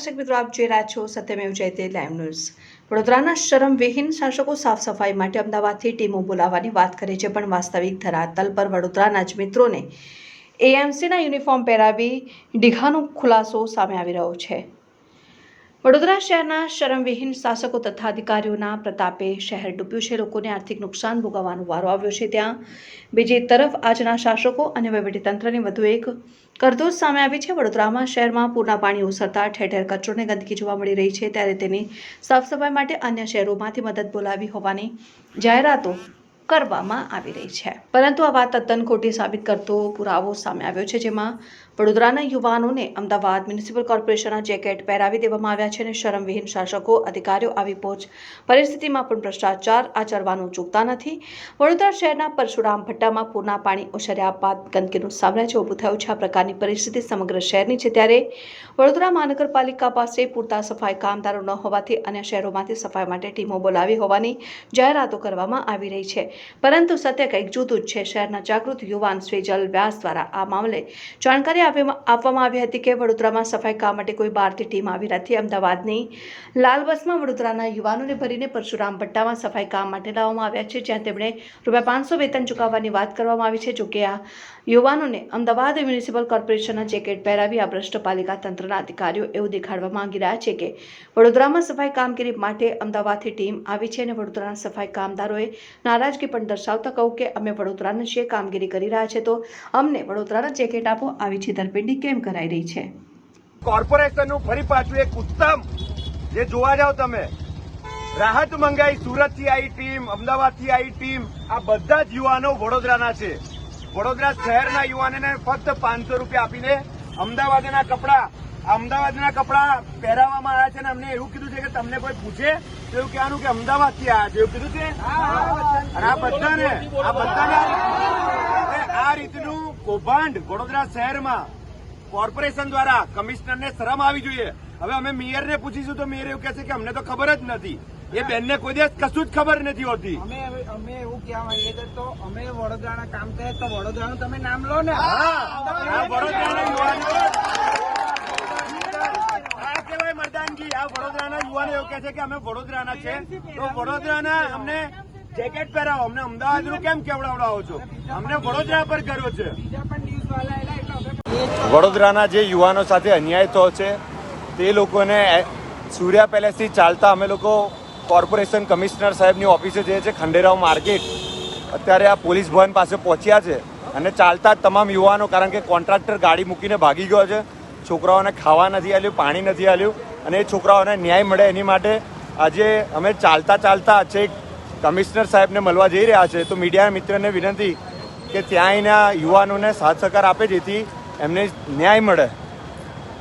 દર્શક મિત્રો, આપ જોઈ રહ્યા છો સત્યમેવ જયતે લાઈવ ન્યૂઝ વડોદરાના શરમવિહીન શાસકો સાફ સફાઈ માટે અમદાવાદથી ટીમો બોલાવવાની વાત કરે છે, પણ વાસ્તવિક ધરાતલ પર વડોદરાના જ મિત્રોને એએમસીના યુનિફોર્મ પહેરાવી ડીઘાનો ખુલાસો સામે આવી રહ્યો છે. વડોદરા શહેરના શરમવિહીન શાસકો તથા અધિકારીઓના પ્રતાપે શહેર ડૂબ્યું છે. લોકોને આર્થિક નુકસાન ભોગવવાનો વારો આવ્યો છે ત્યાં. બીજી તરફ આજના શાસકો અને વહીવટીતંત્રની વધુ એક કરતૂત સામે આવી છે. વડોદરામાં શહેરમાં પૂરના પાણી ઓસરતા ઠેર ઠેર કચરો અને ગંદકી જોવા મળી રહી છે. ત્યારે તેની સાફ સફાઈ માટે અન્ય શહેરોમાંથી મદદ બોલાવી હોવાની જાહેરાતો કરવામાં આવી રહી છે. પરંતુ આ વાત તદ્દન ખોટી સાબિત કરતો પુરાવો સામે આવ્યો છે, જેમાં વડોદરાના યુવાનોને અમદાવાદ મ્યુનિસિપલ કોર્પોરેશનના જેકેટ પહેરાવી દેવામાં આવ્યા છે અને શરમવિહીન શાસકો, અધિકારીઓ આવી પહોંચ પરિસ્થિતિમાં પણ ભ્રષ્ટાચાર આચરવાનું ચૂકતા નથી. વડોદરા શહેરના પરશુરામ ભટ્ટામાં પૂરના પાણી ઓસર્યા બાદ ગંદકીનું સામ્રાજ્ય ઊભું થયું છે, આ પ્રકારની પરિસ્થિતિ સમગ્ર શહેરની છે. ત્યારે વડોદરા મહાનગરપાલિકા પાસે પૂરતા સફાઈ કામદારો ન હોવાથી અન્ય શહેરોમાંથી સફાઈ માટે ટીમો બોલાવી હોવાની જાહેરાતો કરવામાં આવી રહી છે. પરંતુ સત્ય કંઈક જુદું જ છે. શહેરના જાગૃત યુવાન સ્વેજલ વ્યાસ દ્વારા આ મામલે જાણકારી આપવામાં આવી હતી કે વડોદરામાં સફાઈ કામ માટે કોઈ બહારથી ટીમ આવી નથી. અમદાવાદની લાલ બસમાં વડોદરાના યુવાનોને ભરીને પરશુરામ ભટ્ટામાં સફાઈ કામ માટે લાવવામાં આવ્યા છે, જ્યાં તેમણે રૂપિયા પાંચસો વેતન ચૂકવવાની વાત કરવામાં આવી છે. જોકે આ યુવાનોને અમદાવાદ મ્યુનિસિપલ કોર્પોરેશનના જેકેટ પહેરાવી આ ભ્રષ્ટ પાલિકા તંત્રના અધિકારીઓ એવું દેખાડવા માંગી રહ્યા છે કે વડોદરામાં સફાઈ કામગીરી માટે અમદાવાદથી ટીમ આવી છે અને વડોદરાના સફાઈ કામદારોએ નારાજગી પણ દર્શાવતા કહું કે અમે વડોદરાના છીએ કામગીરી કરી રહ્યા છે તો અમને વડોદરાના જેકેટ આપો આવી છેતરપિંડી કેમ કરાઈ રહી છે? કોર્પોરેશનનું ફરી પાછું એક ઉત્તમ જે જોવા જાવ તમે રાહત મંગાઈ સુરતથી આવી ટીમ અમદાવાદથી આવી ટીમ આ બધા જ યુવાનો વડોદરાના છે. વડોદરા શહેરના યુવાનોને ફક્ત પાંચસો રૂપિયા આપીને અમદાવાદના કપડા અમદાવાદના કપડા પહેરાવવામાં આવ્યા છે અને અમને એવું કીધું છે કે તમને કોઈ પૂછે તો એવું કહેવાનું કે અમદાવાદથી આવ્યા છે એવું કીધું છે? બધાને આ બધાને આ રીતનું કૌભાંડ વડોદરા શહેરમાં કોર્પોરેશન દ્વારા કમિશનરને શરમ આવી જોઈએ. હવે અમે મેયરને પૂછીશું તો મેયર એવું કહે છે કે અમને તો ખબર જ નથી. એ બેનને કોઈ દિવસ કશું જ ખબર નથી હોતી. અમે અમે એવું કહેવા માંગીએ છીએ તો અમે વડોદરાના કામ કરે તો વડોદરાનું તમે નામ લો ને. વડોદરાના યુવાનો આ કહેવાય મરદાનગી. આ વડોદરાના યુવાનો એવું કહે છે કે અમે વડોદરાના છે. તો વડોદરાના અમને જેકેટ પહેરાવો. અમને અમદાવાદનું કેમ કેવડાવડાવો છો? અમને વડોદરા પર કર્યો છે. વડોદરાના જે યુવાનો સાથે અન્યાય થયો છે, તે લોકોને સૂર્યા પેલેસથી ચાલતા અમે લોકો કોર્પોરેશન કમિશનર સાહેબની ઓફિસે જઈએ છીએ, ખંડેરાવ માર્કેટ. અત્યારે આ પોલીસ ભવન પાસે પહોંચ્યા છે અને ચાલતા તમામ યુવાનો, કારણ કે કોન્ટ્રાક્ટર ગાડી મૂકીને ભાગી ગયો છે. છોકરાઓને ખાવા નથી આલ્યું, પાણી નથી આલ્યું અને એ છોકરાઓને ન્યાય મળે એની માટે આજે અમે ચાલતા ચાલતા છેક કમિશનર સાહેબને મળવા જઈ રહ્યા છે, તો મીડિયા મિત્રને વિનંતી કે ત્યાં અહીંના યુવાનોને સાથ સહકાર આપે, જેથી એમને ન્યાય મળે.